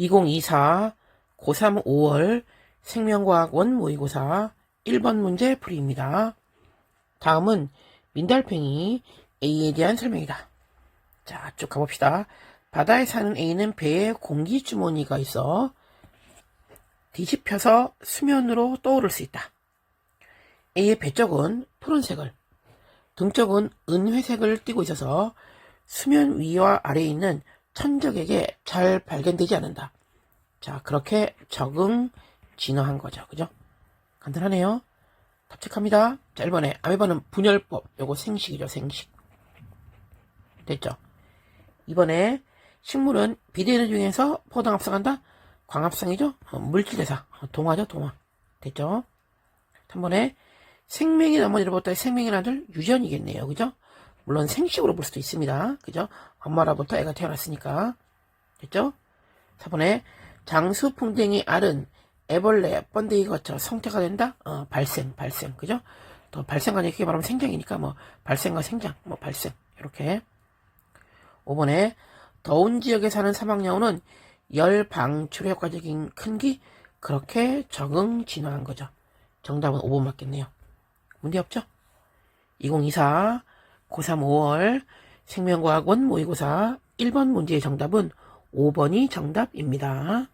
2024 고3 5월 생명과학원 모의고사 1번 문제 풀이입니다. 다음은 민달팽이 A에 대한 설명이다. 자, 쭉 가봅시다. 바다에 사는 A는 배에 공기 주머니가 있어 뒤집혀서 수면으로 떠오를 수 있다. A의 배 쪽은 푸른색을, 등 쪽은 은회색을 띠고 있어서 수면 위와 아래에 있는 천적에게 잘 발견되지 않는다. 자, 그렇게 적응 진화한 거죠. 그죠? 간단하네요. 답책합니다. 자, 1번에 아메바는 분열법. 요거 생식이죠, 생식. 됐죠? 2번에 식물은 비대는 중에서 포당 합성한다? 광합성이죠? 어, 물질대사. 어, 동화죠, 동화. 됐죠? 3번에 생명이 어머니로부터 생명이 아들 유전이겠네요. 그죠? 물론 생식으로 볼 수도 있습니다. 그죠? 엄마로부터 애가 태어났으니까. 됐죠? 4번에 장수풍뎅이 알은 애벌레, 번데기 거쳐 성태가 된다? 어, 발생, 발생. 그죠? 또 발생과 이렇게 말하면 생장이니까 뭐 발생과 생장, 뭐 발생. 이렇게. 5번에 더운 지역에 사는 사막여우는 열 방출 효과적인 큰기 그렇게 적응 진화한 거죠. 정답은 5번 맞겠네요. 문제 없죠? 2024 고3 5월 생명과학원 모의고사 1번 문제의 정답은 5번이 정답입니다.